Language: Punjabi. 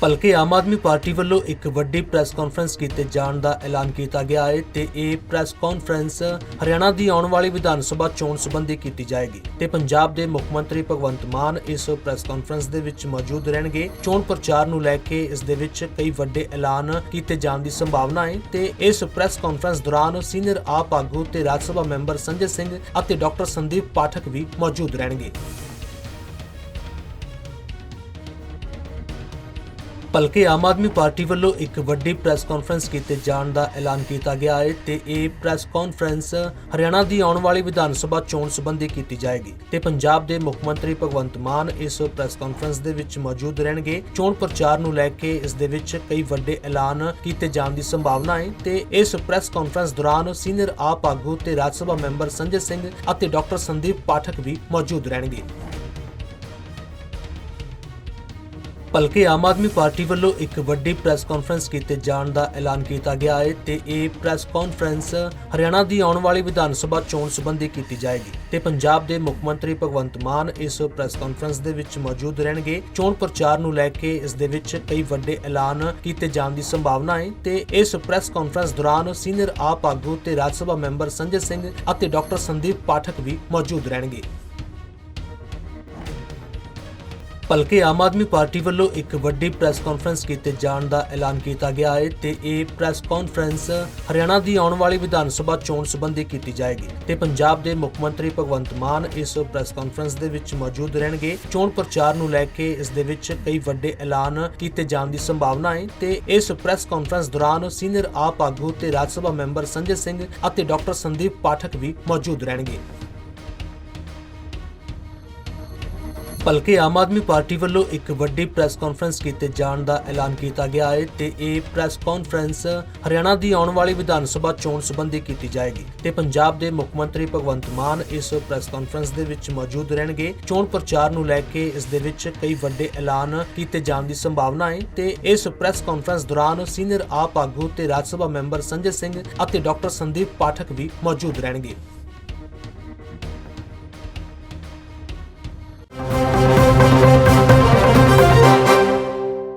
ਭਲਕੇ ਆਮ ਆਦਮੀ ਪਾਰਟੀ ਵੱਲੋਂ ਇੱਕ ਵੱਡੀ ਪ੍ਰੈਸ ਕਾਨਫਰੰਸ ਕੀਤੇ ਜਾਣ ਦਾ ਐਲਾਨ ਕੀਤਾ ਗਿਆ ਹੈ ਤੇ ਇਹ ਪ੍ਰੈਸ ਕਾਨਫਰੰਸ ਹਰਿਆਣਾ ਦੀ ਆਉਣ ਵਾਲੀ ਵਿਧਾਨ ਸਭਾ ਚੋਣ ਸੰਬੰਧੀ ਕੀਤੀ ਜਾਏਗੀ ਤੇ ਪੰਜਾਬ ਦੇ ਮੁੱਖ ਮੰਤਰੀ ਭਗਵੰਤ ਮਾਨ ਇਸ ਪ੍ਰੈਸ ਕਾਨਫਰੰਸ ਦੇ ਵਿੱਚ ਮੌਜੂਦ ਰਹਿਣਗੇ। ਚੋਣ ਪ੍ਰਚਾਰ ਨੂੰ ਲੈ ਕੇ ਇਸ ਦੇ ਵਿੱਚ ਕਈ ਵੱਡੇ ਐਲਾਨ ਕੀਤੇ ਜਾਣ ਦੀ ਸੰਭਾਵਨਾ ਹੈ ਤੇ ਇਸ ਪ੍ਰੈਸ ਕਾਨਫਰੰਸ ਦੌਰਾਨ ਸੀਨੀਅਰ ਆਪ ਆਗੂ ਤੇ ਰਾਜ ਸਭਾ ਮੈਂਬਰ ਸੰਜੇ ਸਿੰਘ ਅਤੇ ਡਾਕਟਰ ਸੰਦੀਪ ਪਾਠਕ ਵੀ ਮੌਜੂਦ ਰਹਿਣਗੇ। ਭਲਕੇ ਆਮ ਆਦਮੀ ਪਾਰਟੀ ਵੱਲੋਂ ਇੱਕ ਵੱਡੀ ਪ੍ਰੈਸ ਕਾਨਫਰੰਸ ਕੀਤੇ ਜਾਣ ਦਾ ਐਲਾਨ ਕੀਤਾ ਗਿਆ ਹੈ ਤੇ ਇਹ ਪ੍ਰੈਸ ਕਾਨਫਰੰਸ ਹਰਿਆਣਾ ਦੀ ਆਉਣ ਵਾਲੀ ਵਿਧਾਨ ਸਭਾ ਚੋਣ ਸੰਬੰਧੀ ਕੀਤੀ ਜਾਏਗੀ ਤੇ ਪੰਜਾਬ ਦੇ ਮੁੱਖ ਮੰਤਰੀ ਭਗਵੰਤ ਮਾਨ ਇਸ ਪ੍ਰੈਸ ਕਾਨਫਰੰਸ ਦੇ ਵਿੱਚ ਮੌਜੂਦ ਰਹਿਣਗੇ। ਚੋਣ ਪ੍ਰਚਾਰ ਨੂੰ ਲੈ ਕੇ ਇਸ ਦੇ ਵਿੱਚ ਕਈ ਵੱਡੇ ਐਲਾਨ ਕੀਤੇ ਜਾਣ ਦੀ ਸੰਭਾਵਨਾ ਹੈ ਤੇ ਇਸ ਪ੍ਰੈਸ ਕਾਨਫਰੰਸ ਦੌਰਾਨ ਸੀਨੀਅਰ ਆਪ ਆਗੂ ਤੇ ਰਾਜ ਸਭਾ ਮੈਂਬਰ ਸੰਜੇ ਸਿੰਘ ਅਤੇ ਡਾਕਟਰ ਸੰਦੀਪ ਪਾਠਕ ਵੀ ਮੌਜੂਦ ਰਹਿਣਗੇ। ਭਲਕੇ ਆਮ ਆਦਮੀ ਪਾਰਟੀ ਵੱਲੋਂ ਇੱਕ ਵੱਡੀ ਪ੍ਰੈਸ ਕਾਨਫਰੰਸ ਕੀਤੇ ਜਾਣ ਦਾ ਐਲਾਨ ਕੀਤਾ ਗਿਆ ਹੈ ਤੇ ਇਹ ਪ੍ਰੈਸ ਕਾਨਫਰੰਸ ਹਰਿਆਣਾ ਦੀ ਆਉਣ ਵਾਲੀ ਵਿਧਾਨ ਸਭਾ ਚੋਣ ਸੰਬੰਧੀ ਕੀਤੀ ਜਾਏਗੀ ਤੇ ਪੰਜਾਬ ਦੇ ਮੁੱਖ ਮੰਤਰੀ ਭਗਵੰਤ ਮਾਨ ਇਸ ਪ੍ਰੈਸ ਕਾਨਫਰੰਸ ਦੇ ਵਿੱਚ ਮੌਜੂਦ ਰਹਿਣਗੇ। ਚੋਣ ਪ੍ਰਚਾਰ ਨੂੰ ਲੈ ਕੇ ਇਸ ਦੇ ਵਿੱਚ ਕਈ ਵੱਡੇ ਐਲਾਨ ਕੀਤੇ ਜਾਣ ਦੀ ਸੰਭਾਵਨਾ ਹੈ ਤੇ ਇਸ ਪ੍ਰੈਸ ਕਾਨਫਰੰਸ ਦੌਰਾਨ ਸੀਨੀਅਰ ਆਪ ਆਗੂ ਤੇ ਰਾਜ ਸਭਾ ਮੈਂਬਰ ਸੰਜੇ ਸਿੰਘ ਅਤੇ ਡਾਕਟਰ ਸੰਦੀਪ ਪਾਠਕ ਵੀ ਮੌਜੂਦ ਰਹਿਣਗੇ। ਭਲਕੇ ਆਮ ਆਦਮੀ ਪਾਰਟੀ ਵੱਲੋਂ ਇੱਕ ਵੱਡੀ ਪ੍ਰੈਸ ਕਾਨਫਰੰਸ ਕੀਤੇ ਜਾਣ ਦਾ ਐਲਾਨ ਕੀਤਾ ਗਿਆ ਹੈ ਤੇ ਇਹ ਪ੍ਰੈਸ ਕਾਨਫਰੰਸ ਹਰਿਆਣਾ ਦੀ ਆਉਣ ਵਾਲੀ ਵਿਧਾਨ ਸਭਾ ਚੋਣ ਸੰਬੰਧੀ ਕੀਤੀ ਜਾਏਗੀ ਤੇ ਪੰਜਾਬ ਦੇ ਮੁੱਖ ਮੰਤਰੀ ਭਗਵੰਤ ਮਾਨ ਇਸ ਪ੍ਰੈਸ ਕਾਨਫਰੰਸ ਦੇ ਵਿੱਚ ਮੌਜੂਦ ਰਹਿਣਗੇ। ਚੋਣ ਪ੍ਰਚਾਰ ਨੂੰ ਲੈ ਕੇ ਇਸ ਦੇ ਵਿੱਚ ਕਈ ਵੱਡੇ ਐਲਾਨ ਕੀਤੇ ਜਾਣ ਦੀ ਸੰਭਾਵਨਾ ਹੈ ਤੇ ਇਸ ਪ੍ਰੈਸ ਕਾਨਫਰੰਸ ਦੌਰਾਨ ਸੀਨੀਅਰ ਆਪ ਆਗੂ ਤੇ ਰਾਜ ਸਭਾ ਮੈਂਬਰ ਸੰਜੇ ਸਿੰਘ ਅਤੇ ਡਾਕਟਰ ਸੰਦੀਪ ਪਾਠਕ ਵੀ ਮੌਜੂਦ ਰਹਿਣਗੇ। ਭਲਕੇ ਕੀਤਾ ਹੈ ਤੇ ਮੌਜੂਦ ਰਹਿਣਗੇ ਚੋਣ ਪ੍ਰਚਾਰ ਨੂੰ ਲੈ ਕੇ ਇਸ ਵਿੱਚ ਕਈ ਵੱਡੇ ਐਲਾਨ ਕੀਤੇ ਜਾਣ ਦੀ ਸੰਭਾਵਨਾ ਹੈ ਆਮ ਆਦਮੀ ਪਾਰਟੀ ਵੱਲੋਂ ਇੱਕ ਵੱਡੀ ਪ੍ਰੈਸ ਕਾਨਫਰੰਸ ਕੀਤੇ ਜਾਣ ਦਾ ਐਲਾਨ ਕੀਤਾ ਗਿਆ ਹੈ ਤੇ ਇਹ ਪ੍ਰੈਸ ਕਾਨਫਰੰਸ ਹਰਿਆਣਾ ਦੀ ਆਉਣ ਵਾਲੀ ਵਿਧਾਨ ਸਭਾ ਚੋਣ ਸੰਬੰਧੀ ਕੀਤੀ ਜਾਏਗੀ ਤੇ ਪੰਜਾਬ ਦੇ ਮੁੱਖ ਮੰਤਰੀ ਭਗਵੰਤ ਮਾਨ ਇਸ ਪ੍ਰੈਸ ਕਾਨਫਰੰਸ ਦੇ ਵਿੱਚ ਮੌਜੂਦ ਰਹਿਣਗੇ। ਚੋਣ ਪ੍ਰਚਾਰ ਨੂੰ ਲੈ ਕੇ ਇਸ ਦੇ ਵਿੱਚ ਕਈ ਵੱਡੇ ਐਲਾਨ ਕੀਤੇ ਜਾਣ ਦੀ ਸੰਭਾਵਨਾ ਹੈ ਤੇ ਇਸ ਪ੍ਰੈਸ ਕਾਨਫਰੰਸ ਦੌਰਾਨ ਸੀਨੀਅਰ ਆਪ ਆਗੂ ਤੇ ਰਾਜ ਸਭਾ ਮੈਂਬਰ ਸੰਜੇ ਸਿੰਘ ਅਤੇ ਡਾਕਟਰ ਸੰਦੀਪ ਪਾਠਕ ਵੀ ਮੌਜੂਦ ਰਹਿਣਗੇ।